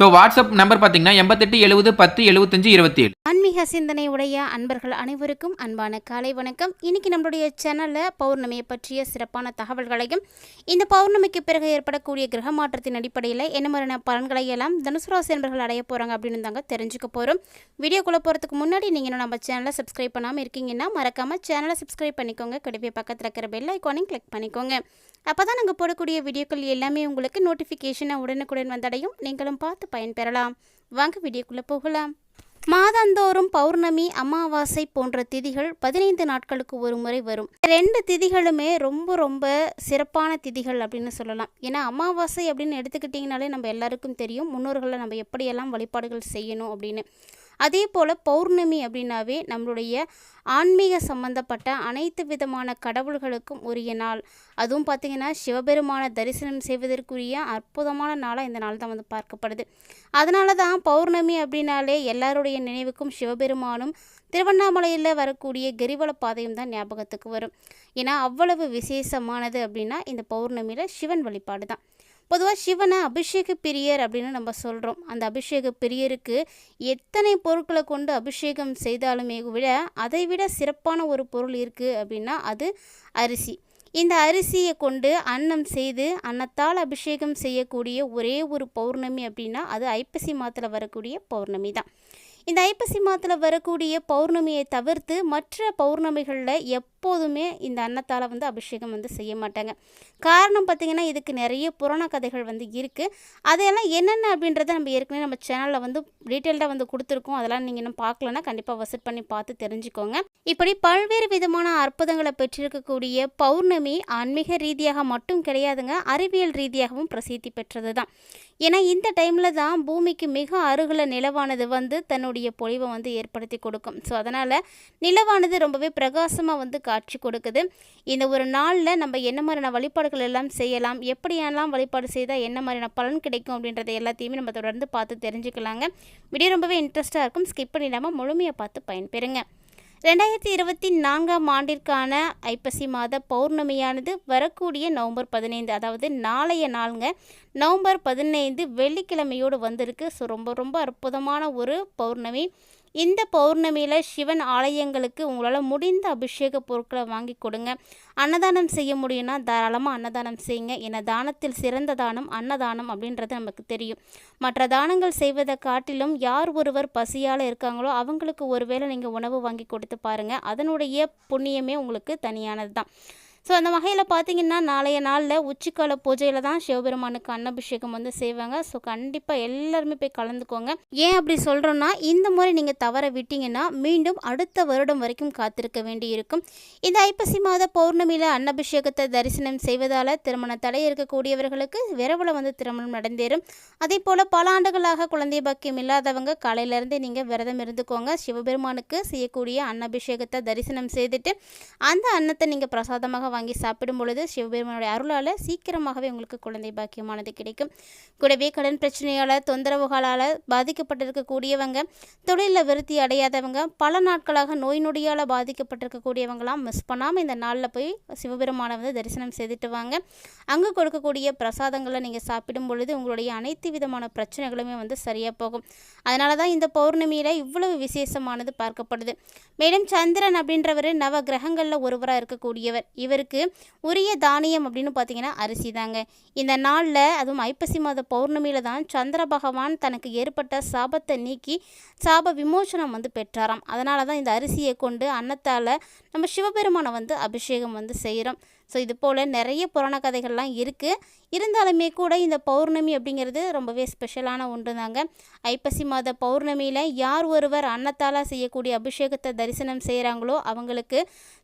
So WhatsApp number பார்த்தீங்கன்னா எண்பத்தெட்டு எழுபது பத்து எழுபத்தஞ்சு இருபத்தி ஏழு ஆன்மீக சிந்தனை உடைய அன்பர்கள் அனைவருக்கும் அன்பான காலை வணக்கம். இன்னைக்கு நம்மளுடைய சேனலில் பௌர்ணமியை பற்றிய சிறப்பான தகவல்களையும் இந்த பௌர்ணமிக்கு பிறகு ஏற்படக்கூடிய கிரக மாற்றத்தின் அடிப்படையில் என்ன மாதிரியான பலன்களை எல்லாம் தனுசுராசி அன்பர்கள் அடைய போகிறாங்க அப்படின்னு தாங்க தெரிஞ்சுக்க போகிறோம் வீடியோக்குள்ளே போகிறதுக்கு முன்னாடி நீங்கள் இன்னும் நம்ம சேனலை சப்ஸ்கிரைப் பண்ணாமல் இருக்கீங்கன்னா மறக்காமல் சேனலை சப்ஸ்கிரைப் பண்ணிக்கோங்க. கடுவே பக்கத்தில் இருக்கிற பெல் ஐக்கானையும் கிளிக் பண்ணிக்கோங்க. அப்போ தான் நாங்கள் போடக்கூடிய வீடியோக்கள் எல்லாமே உங்களுக்கு நோட்டிஃபிகேஷனை உடனுக்குடன் வந்தடையும். நீங்களும் பார்த்து பயன்பெறலாம். வாங்க வீடியோக்குள்ளே போகலாம். மாதந்தோறும் பௌர்ணமி அமாவாசை போன்ற திதிகள் பதினைந்து நாட்களுக்கு ஒரு முறை வரும். ரெண்டு திதிகளுமே ரொம்ப ரொம்ப சிறப்பான திதிகள் அப்படின்னு சொல்லலாம். ஏன்னா அமாவாசை அப்படின்னு எடுத்துக்கிட்டிங்கனாலே நம்ம எல்லாருக்கும் தெரியும். முன்னோர்களை நம்ம எப்படியெல்லாம் வழிபாடுகள் செய்யணும் அப்படின்னு. அதே போல் பௌர்ணமி அப்படின்னாவே நம்மளுடைய ஆன்மீக சம்பந்தப்பட்ட அனைத்து விதமான கடவுள்களுக்கும் உரிய நாள். அதுவும் பார்த்திங்கன்னா சிவபெருமான தரிசனம் செய்வதற்குரிய அற்புதமான நாளாக இந்த நாள் தான் வந்து பார்க்கப்படுது. அதனால தான் பௌர்ணமி அப்படின்னாலே எல்லாருடைய நினைவுக்கும் சிவபெருமானும் திருவண்ணாமலையில் வரக்கூடிய கிரிவல பாதையும் தான் ஞாபகத்துக்கு வரும். ஏன்னா அவ்வளவு விசேஷமானது அப்படின்னா இந்த பௌர்ணமியில் சிவன் வழிபாடு தான் பொதுவாக சிவனை அபிஷேக பிரியர் அப்படின்னு நம்ம சொல்கிறோம் அந்த அபிஷேக பிரியருக்கு எத்தனை பொருட்களை கொண்டு அபிஷேகம் செய்தாலுமே விட அதை விட சிறப்பான ஒரு பொருள் இருக்குது அப்படின்னா அது அரிசி. இந்த அரிசியை கொண்டு அன்னம் செய்து அன்னத்தால் அபிஷேகம் செய்யக்கூடிய ஒரே ஒரு பௌர்ணமி அப்படின்னா அது ஐப்பசி மாதத்தில் வரக்கூடிய பௌர்ணமி தான். இந்த ஐப்பசி மாதத்தில் வரக்கூடிய பௌர்ணமியை தவிர்த்து மற்ற பௌர்ணமிகளில் எப் எப்போதுமே இந்த அன்னத்தால் வந்து அபிஷேகம் வந்து செய்ய மாட்டாங்க. காரணம் பார்த்திங்கன்னா இதுக்கு நிறைய புராண கதைகள் வந்து இருக்குது அதையெல்லாம் என்னென்ன அப்படின்றத நம்ம ஏற்கனவே நம்ம சேனலில் வந்து டீட்டெயில்டாக வந்து கொடுத்துருக்கோம். அதெல்லாம் நீங்கள் இன்னும் பார்க்கலன்னா கண்டிப்பாக விசிட் பண்ணி பார்த்து தெரிஞ்சுக்கோங்க. இப்படி பல்வேறு விதமான அற்புதங்களை பெற்றிருக்கக்கூடிய பௌர்ணமி ஆன்மீக ரீதியாக மட்டும் கிடையாதுங்க அறிவியல் ரீதியாகவும் பிரசித்தி பெற்றது தான் ஏன்னா இந்த டைமில் தான் பூமிக்கு மிக அருகில் நிலவானது வந்து தன்னுடைய பொழிவை வந்து ஏற்படுத்தி கொடுக்கும். ஸோ அதனால் நிலவானது ரொம்பவே பிரகாசமாக வந்து காட்சி கொடுக்குது. இந்த ஒரு நாளில் நம்ம என்ன மாதிரியான வழிபாடுகள் எல்லாம் செய்யலாம் எப்படியெல்லாம் வழிபாடு செய்தால் என்ன மாதிரியான பலன் கிடைக்கும் அப்படின்றத எல்லாத்தையுமே நம்ம தொடர்ந்து பார்த்து தெரிஞ்சுக்கலாங்க. வீடியோ ரொம்பவே இன்ட்ரெஸ்ட்டாக இருக்கும். ஸ்கிப் பண்ணிடாமல் முழுமையாக பார்த்து பயன்பெறுங்க. ரெண்டாயிரத்தி இருபத்தி நான்காம் ஆண்டிற்கான ஐப்பசி மாத பௌர்ணமியானது வரக்கூடிய நவம்பர் பதினைந்து அதாவது நாளைய நாளுங்க. நவம்பர் பதினைந்து வெள்ளிக்கிழமையோடு வந்திருக்கு. ஸோ ரொம்ப ரொம்ப அற்புதமான ஒரு பௌர்ணமி. இந்த பௌர்ணமியில் சிவன் ஆலயங்களுக்கு உங்களால் முடிந்த அபிஷேக பொருட்களை வாங்கி கொடுங்க. அன்னதானம் செய்ய முடியும்னா தாராளமாக அன்னதானம் செய்யுங்க. ஏன்னா தானத்தில் சிறந்த தானம் அன்னதானம் அப்படின்றது நமக்கு தெரியும். மற்ற தானங்கள் செய்வதை காட்டிலும் யார் ஒருவர் பசியால் இருக்காங்களோ அவங்களுக்கு ஒருவேளை நீங்கள் உணவு வாங்கி கொடுத்து பாருங்கள் அதனுடைய புண்ணியமே உங்களுக்கு தனியானது தான் ஸோ அந்த வகையில் பார்த்தீங்கன்னா நாளைய நாளில் உச்சிக்கால பூஜையில் தான் சிவபெருமானுக்கு அன்னபிஷேகம் வந்து செய்வாங்க. ஸோ கண்டிப்பாக எல்லாருமே போய் கலந்துக்கோங்க. ஏன் அப்படி சொல்கிறோன்னா இந்த முறை நீங்கள் தவற விட்டீங்கன்னா மீண்டும் அடுத்த வருடம் வரைக்கும் காத்திருக்க வேண்டி இருக்கும் இந்த ஐப்பசி மாத பௌர்ணமியில் அன்னபிஷேகத்தை தரிசனம் செய்வதால் திருமண தடை இருக்கக்கூடியவர்களுக்கு விரைவில் வந்து திருமணம் நடந்தேறும். அதே போல் பல ஆண்டுகளாக குழந்தை பாக்கியம் இல்லாதவங்க காலையிலேருந்தே நீங்கள் விரதம் இருந்துக்கோங்க. சிவபெருமானுக்கு செய்யக்கூடிய அன்னபிஷேகத்தை தரிசனம் செய்துட்டு அந்த அன்னத்தை நீங்கள் பிரசாதமாக வாங்கி சாப்பிடும் பொழுது சிவபெருமானுடைய அருளால் சீக்கிரமாகவே உங்களுக்கு குழந்தை பாக்கியமானது கிடைக்கும். கூடவே கடன் பிரச்சனையால் தொந்தரவுகளால் பாதிக்கப்பட்டிருக்கக்கூடியவங்க தொழிலில் விருத்தி அடையாதவங்க பல நாட்களாக நோய் நொடியால் பாதிக்கப்பட்டிருக்கக்கூடியவங்களாம் மிஸ் பண்ணாமல் இந்த நாளில் போய் சிவபெருமானை வந்து தரிசனம் செய்துட்டு வாங்க. அங்கே கொடுக்கக்கூடிய பிரசாதங்களை நீங்கள் சாப்பிடும் பொழுது உங்களுடைய அனைத்து விதமான பிரச்சனைகளுமே வந்து சரியாக போகும். அதனால தான் இந்த பௌர்ணமியில் இவ்வளவு விசேஷமானது பார்க்கப்படுது. மேலும் சந்திரன் அப்படின்றவர் நவ கிரகங்களில் ஒருவராக இருக்கக்கூடியவர். இவர் இவருக்கு உரிய தானியம் அப்படின்னு பார்த்தீங்கன்னா அரிசி தாங்க. இந்த நாளில் அதுவும் ஐப்பசி மாத பௌர்ணமியில் தான் சந்திர பகவான் தனக்கு ஏற்பட்ட சாபத்தை நீக்கி சாப விமோசனம் வந்து பெற்றாராம். அதனால தான் இந்த அரிசியை கொண்டு அன்னத்தால் நம்ம சிவபெருமானை வந்து அபிஷேகம் வந்து செய்கிறோம் ஸோ இது போல் நிறைய புராண கதைகள்லாம் இருக்குது இருந்தாலுமே கூட இந்த பௌர்ணமி அப்படிங்கிறது ரொம்பவே ஸ்பெஷலான ஒன்று தாங்க ஐப்பசி மாத பௌர்ணமியில் யார் ஒருவர் அன்னத்தால் செய்யக்கூடிய அபிஷேகத்தை தரிசனம் செய்கிறாங்களோ அவங்களுக்கு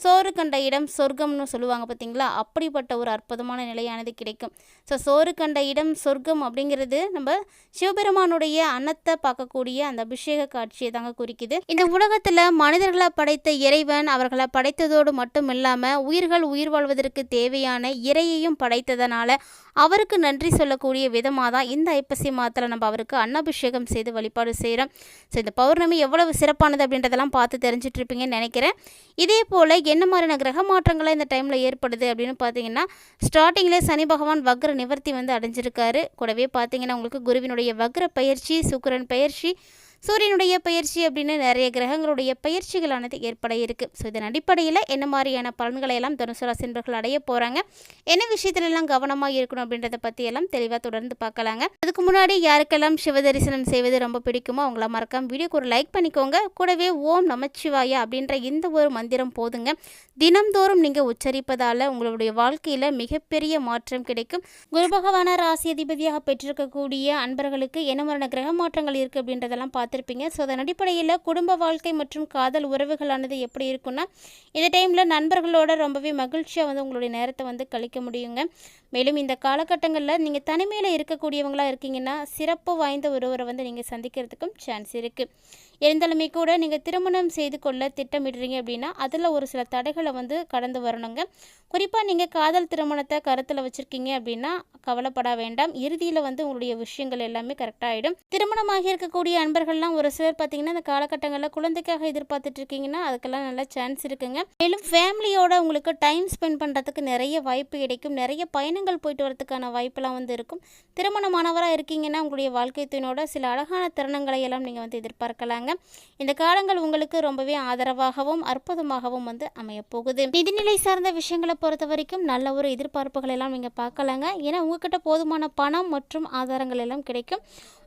சோறு கண்ட இடம் சொர்க்கம்னு சொல்லுவாங்க பார்த்தீங்களா அப்படிப்பட்ட ஒரு அற்புதமான நிலையானது கிடைக்கும். ஸோ சோறு கண்ட இடம் சொர்க்கம் அப்படிங்கிறது நம்ம சிவபெருமானுடைய அன்னத்தை பார்க்கக்கூடிய அந்த அபிஷேக காட்சியை தாங்க குறிக்குது. இந்த உலகத்தில் மனிதர்களை படைத்த இறைவன் அவர்களை படைத்ததோடு மட்டும் இல்லாமல் உயிர்கள் உயிர் வாழ்வதற்கு அவருக்கு தேவையான இறையையும் படைத்ததனால அவருக்கு நன்றி சொல்லக்கூடிய விதமாக தான் இந்த ஐப்பசி மாதத்தில் நம்ம அவருக்கு அன்னாபிஷேகம் செய்து வழிபாடு செய்கிறோம் ஸோ இந்த பௌர்ணமி எவ்வளவு சிறப்பானது அப்படின்றதெல்லாம் பார்த்து தெரிஞ்சிட்ருப்பீங்கன்னு நினைக்கிறேன். இதே போல் என்ன மாதிரியான கிரக மாற்றங்களாக இந்த டைமில் ஏற்படுது அப்படின்னு பார்த்தீங்கன்னா ஸ்டார்டிங்லேயே சனி பகவான் வக்ர நிவர்த்தி வந்து அடைஞ்சிருக்காரு. கூடவே பார்த்தீங்கன்னா உங்களுக்கு குருவினுடைய வக்ர பயிற்சி சுக்கிரன் பயிற்சி சூரியனுடைய பயிற்சி அப்படின்னு நிறைய கிரகங்களுடைய பயிற்சிகளானது ஏற்பட இருக்கு. ஸோ இதன் அடிப்படையில் என்ன மாதிரியான பலன்களை எல்லாம் தனுசு ராசி நண்பர்கள் அடைய போகிறாங்க என்ன விஷயத்துல எல்லாம் கவனமாக இருக்கணும் அப்படின்றத பற்றி எல்லாம் தெளிவாக தொடர்ந்து பார்க்கலாங்க. அதுக்கு முன்னாடி யாருக்கெல்லாம் சிவ தரிசனம் செய்வது ரொம்ப பிடிக்குமோ அவங்கள மறக்காம வீடியோக்கு ஒரு லைக் பண்ணிக்கோங்க. கூடவே ஓம் நமச்சிவாயா அப்படின்ற இந்த ஒரு மந்திரம் போதுங்க. தினம்தோறும் நீங்கள் உச்சரிப்பதால் உங்களுடைய வாழ்க்கையில் மிகப்பெரிய மாற்றம் கிடைக்கும். குரு பகவான ராசி அதிபதியாக பெற்றிருக்கக்கூடிய அன்பர்களுக்கு என்ன மரண கிரக மாற்றங்கள் இருக்குது அப்படின்றதெல்லாம் பார்த்து பார்த்துருப்பீங்க. ஸோ அதன் அடிப்படையில் குடும்ப வாழ்க்கை மற்றும் காதல் உறவுகளானது எப்படி இருக்குன்னா இந்த டைமில் நண்பர்களோட ரொம்பவே மகிழ்ச்சியாக வந்து உங்களுடைய நேரத்தை வந்து கழிக்க முடியுங்க. மேலும் இந்த காலகட்டங்களில் நீங்கள் தனிமையில் இருக்கக்கூடியவங்களாக இருக்கீங்கன்னா சிறப்பு வாய்ந்த ஒருவரை வந்து நீங்கள் சந்திக்கிறதுக்கும் சான்ஸ் இருக்குது இருந்தாலுமே கூட நீங்கள் திருமணம் செய்து கொள்ள திட்டமிடுறீங்க அப்படின்னா அதில் ஒரு சில தடைகளை வந்து கடந்து வரணுங்க. குறிப்பாக நீங்கள் காதல் திருமணத்தை கருத்தில் வச்சுருக்கீங்க அப்படின்னா கவலைப்பட வேண்டாம். இறுதியில் வந்து உங்களுடைய விஷயங்கள் எல்லாமே கரெக்டாகிடும் திருமணமாக இருக்கக்கூடிய அன்பர்கள்லாம் ஒரு சிலர் பார்த்தீங்கன்னா இந்த காலகட்டங்களில் குழந்தைக்காக எதிர்பார்த்துட்டு இருக்கீங்கன்னா அதுக்கெல்லாம் நல்ல சான்ஸ் இருக்குங்க. மேலும் ஃபேமிலியோட உங்களுக்கு டைம் ஸ்பெண்ட் பண்ணுறதுக்கு நிறைய வாய்ப்பு கிடைக்கும். நிறைய பயணங்கள் போயிட்டு வரதுக்கான வாய்ப்பெல்லாம் வந்து இருக்கும். திருமணமானவராக இருக்கீங்கன்னா உங்களுடைய வாழ்க்கை துணையோட சில அழகான தருணங்களை எல்லாம் நீங்கள் வந்து எதிர்பார்க்கலாங்க. இந்த காலங்கள் உங்களுக்கு ரொம்பவே ஆதரவாகவும் அற்புதமாகவும் வந்து அமையப்போகுது நிதிநிலை சார்ந்த விஷயங்களை பொறுத்த வரைக்கும் நல்ல ஒரு எதிர்பார்ப்புகள் எல்லாம் நீங்கள் பார்க்கலாங்க. ஏன்னா உங்ககிட்ட போதுமான பணம் மற்றும் ஆதாரங்கள் எல்லாம் கிடைக்கும்.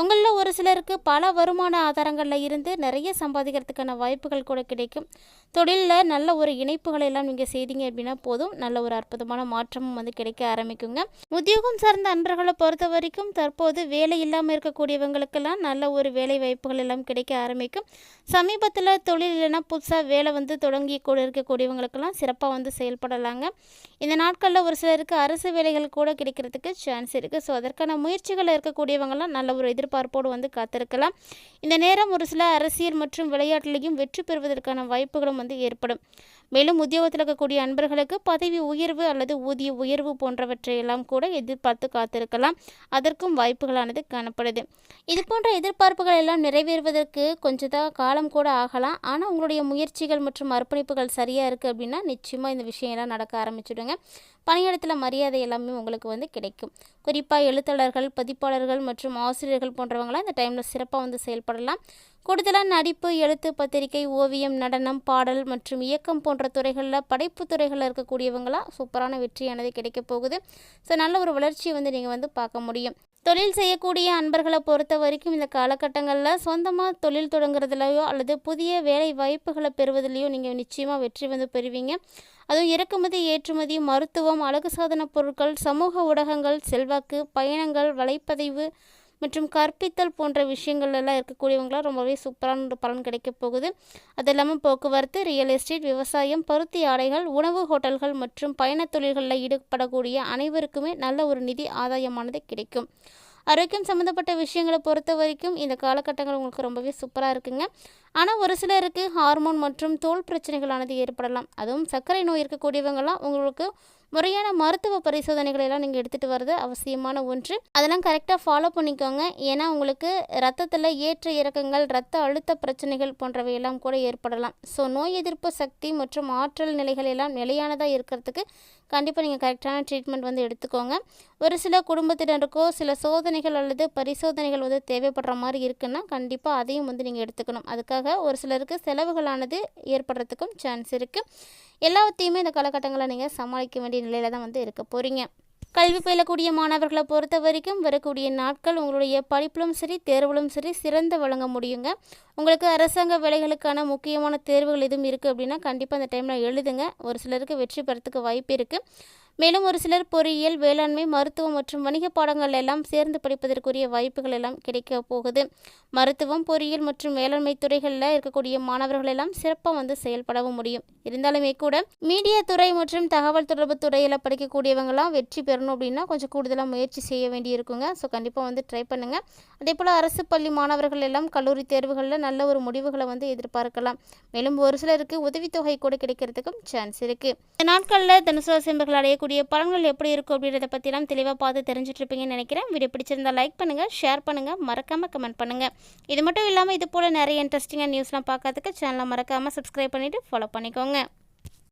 உங்களில் ஒரு சிலருக்கு பல வருமான ஆதாரங்களில் இருந்து நிறைய சம்பாதிக்கிறதுக்கான வாய்ப்புகள் கூட கிடைக்கும். தொழிலில் நல்ல ஒரு இணைப்புகளை எல்லாம் நீங்கள் செய்தீங்க அப்படின்னா போதும். நல்ல ஒரு அற்புதமான மாற்றமும் வந்து கிடைக்க ஆரம்பிக்குங்க. உத்தியோகம் சார்ந்த அன்பர்களை பொறுத்த வரைக்கும் தற்போது வேலை இல்லாமல் இருக்கக்கூடியவங்களுக்கெல்லாம் நல்ல ஒரு வேலை வாய்ப்புகள் எல்லாம் கிடைக்க ஆரம்பிக்கும். சமீபத்தில் தொழில் இல்லைன்னா புதுசாக வேலை வந்து தொடங்கி கூட இருக்கக்கூடியவங்களுக்கெல்லாம் சிறப்பாக வந்து செயல்படலாங்க. இந்த நாட்களில் ஒரு சிலருக்கு அரசு வேலைகள் கூட கிடைக்கிறதுக்கு சான்ஸ் இருக்குது ஸோ அதற்கான முயற்சிகளில் இருக்கக்கூடியவங்களாம் நல்ல ஒரு எதிர்பார்ப்போடு வந்து காத்திருக்கலாம். இந்த நேரம் ஒரு சில அரசியல் மற்றும் விளையாட்டிலையும் வெற்றி பெறுவதற்கான வாய்ப்புகளும் வந்து ஏற்படும். மேலும் உத்தியோகத்தில் இருக்கக்கூடிய அன்பர்களுக்கு பதவி உயர்வு அல்லது ஊதிய உயர்வு போன்றவற்றை எல்லாம் கூட எதிர்பார்த்து காத்திருக்கலாம். அதற்கும் வாய்ப்புகளானது காணப்படுது. இது போன்ற எதிர்பார்ப்புகள் எல்லாம் நிறைவேறுவதற்கு கொஞ்சம் காலம் கூட ஆகலாம். ஆனால் உங்களுடைய முயற்சிகள் மற்றும் அர்ப்பணிப்புகள் சரியாக இருக்குது அப்படின்னா நிச்சயமாக இந்த விஷயம்லாம் நடக்க ஆரம்பிச்சுடுங்க. பணியிடத்தில் மரியாதை எல்லாமே உங்களுக்கு வந்து கிடைக்கும். குறிப்பாக எழுத்தாளர்கள் பதிப்பாளர்கள் மற்றும் ஆசிரியர்கள் போன்றவங்களாம் இந்த டைமில் சிறப்பாக வந்து செயல்படலாம். கூடுதலாக நடிப்பு எழுத்து பத்திரிகை ஓவியம் நடனம் பாடல் மற்றும் இயக்கம் போன்ற போன்ற துறைகளில் படைப்பு துறைகளில் இருக்கக்கூடியவங்களாம் சூப்பரான வெற்றியானது கிடைக்க போகுது. ஸோ நல்ல ஒரு வளர்ச்சியை வந்து நீங்கள் வந்து பார்க்க முடியும். தொழில் செய்யக்கூடிய அன்பர்களை பொறுத்த வரைக்கும் இந்த காலகட்டங்களில் சொந்தமாக தொழில் தொடங்குறதுலையோ அல்லது புதிய வேலை வாய்ப்புகளை பெறுவதிலையோ நீங்கள் நிச்சயமாக வெற்றி வந்து பெறுவீங்க. அதுவும் இறக்குமதி ஏற்றுமதி மருத்துவம் அழகு சாதன பொருட்கள் சமூக ஊடகங்கள் செல்வாக்கு பயணங்கள் வலைப்பதிவு மற்றும் கற்பித்தல் போன்ற விஷயங்கள்லாம் இருக்கக்கூடியவங்களாம் ரொம்பவே சூப்பரான ஒரு பலன் கிடைக்க போகுது. அது இல்லாமல் போக்குவரத்து ரியல் எஸ்டேட் விவசாயம் பருத்தி ஆடைகள் உணவு ஹோட்டல்கள் மற்றும் பயணத் தொழில்களில் ஈடுபடக்கூடிய அனைவருக்குமே நல்ல ஒரு நிதி ஆதாயமானது கிடைக்கும். ஆரோக்கியம் சம்மந்தப்பட்ட விஷயங்களை பொறுத்த வரைக்கும் இந்த காலகட்டங்கள் உங்களுக்கு ரொம்பவே சூப்பராக இருக்குங்க. ஆனால் ஒரு சிலருக்கு ஹார்மோன் மற்றும் தோல் பிரச்சனைகளானது ஏற்படலாம். அதுவும் சர்க்கரை நோய் இருக்கக்கூடியவங்கலாம் உங்களுக்கு முறையான மருத்துவ பரிசோதனைகளை எல்லாம் நீங்கள் எடுத்துகிட்டு வர்றது அவசியமான ஒன்று. அதெல்லாம் கரெக்டாக ஃபாலோ பண்ணிக்கோங்க. ஏன்னா உங்களுக்கு ரத்தத்தில் ஏற்ற இறக்கங்கள் ரத்த அழுத்த பிரச்சனைகள் போன்றவை எல்லாம் கூட ஏற்படலாம். ஸோ நோய் எதிர்ப்பு சக்தி மற்றும் ஆற்றல் நிலைகள் எல்லாம் நிலையானதாக இருக்கிறதுக்கு கண்டிப்பாக நீங்கள் கரெக்டான ட்ரீட்மெண்ட் வந்து எடுத்துக்கோங்க. ஒரு சில குடும்பத்தினருக்கோ சில சோதனைகள் அல்லது பரிசோதனைகள் வந்து தேவைப்படுற மாதிரி இருக்குன்னா கண்டிப்பாக அதையும் வந்து நீங்கள் எடுத்துக்கணும். அதுக்காக ஒரு சிலருக்கு செலவுகளானது ஏற்படுறதுக்கும் சான்ஸ் இருக்குது எல்லாத்தையுமே இந்த காலகட்டங்களில் நீங்கள் சமாளிக்க வேண்டிய நிலையில் தான் வந்து இருக்க போகிறீங்க கல்வி பயிலக்கூடிய மாணவர்களை பொறுத்த வரைக்கும் வரக்கூடிய நாட்கள் உங்களுடைய படிப்பிலும் சரி தேர்விலும் சரி சிறந்து வழங்க முடியுங்க. உங்களுக்கு அரசாங்க வேலைகளுக்கான முக்கியமான தேர்வுகள் எதுவும் இருக்குது அப்படின்னா கண்டிப்பாக அந்த டைமில் எழுதுங்க. ஒரு சிலருக்கு வெற்றி பெறத்துக்கு வாய்ப்பு இருக்குது மேலும் ஒரு சிலர் பொறியியல் வேளாண்மை மருத்துவம் மற்றும் வணிக பாடங்கள் எல்லாம் சேர்ந்து படிப்பதற்குரிய வாய்ப்புகள் எல்லாம் கிடைக்க போகுது. மருத்துவம் பொறியியல் மற்றும் வேளாண்மை துறைகளில் இருக்கக்கூடிய மாணவர்கள் எல்லாம் சிறப்பாக வந்து செயல்படவும் முடியும். இருந்தாலுமே கூட மீடியா துறை மற்றும் தகவல் தொடர்பு துறையில் படிக்கக்கூடியவங்களாம் வெற்றி பெறணும் அப்படின்னா கொஞ்சம் கூடுதலாக முயற்சி செய்ய வேண்டியிருக்குங்க. ஸோ கண்டிப்பாக வந்து ட்ரை பண்ணுங்கள் அதே போல் அரசு பள்ளி மாணவர்கள் எல்லாம் கல்லூரி தேர்வுகளில் நல்ல ஒரு முடிவுகளை வந்து எதிர்பார்க்கலாம். மேலும் ஒரு சிலருக்கு உதவித்தொகை கூட கிடைக்கிறதுக்கும் சான்ஸ் இருக்குது இந்த நாட்களில் தனுசு அடையக்கூடிய என்பர்கள் பலன்கள் எப்படி இருக்கும் அப்படின்றத பற்றிலாம் தெளிவாக பார்த்து தெரிஞ்சிட்ருப்பீங்கன்னு நினைக்கிறேன். வீடியோ பிடிச்சிருந்தா லைக் பண்ணுங்கள் ஷேர் பண்ணுங்கள் மறக்காமல் கமெண்ட் பண்ணுங்கள் இது மட்டும் இல்லாமல் இது போல் நிறைய இன்ட்ரெஸ்டிங்காக நியூஸ்லாம் பார்க்கறதுக்கு சேனலை மறக்காமல் சப்ஸ்கிரைப் பண்ணிவிட்டு ஃபாலோ பண்ணிக்கோங்க.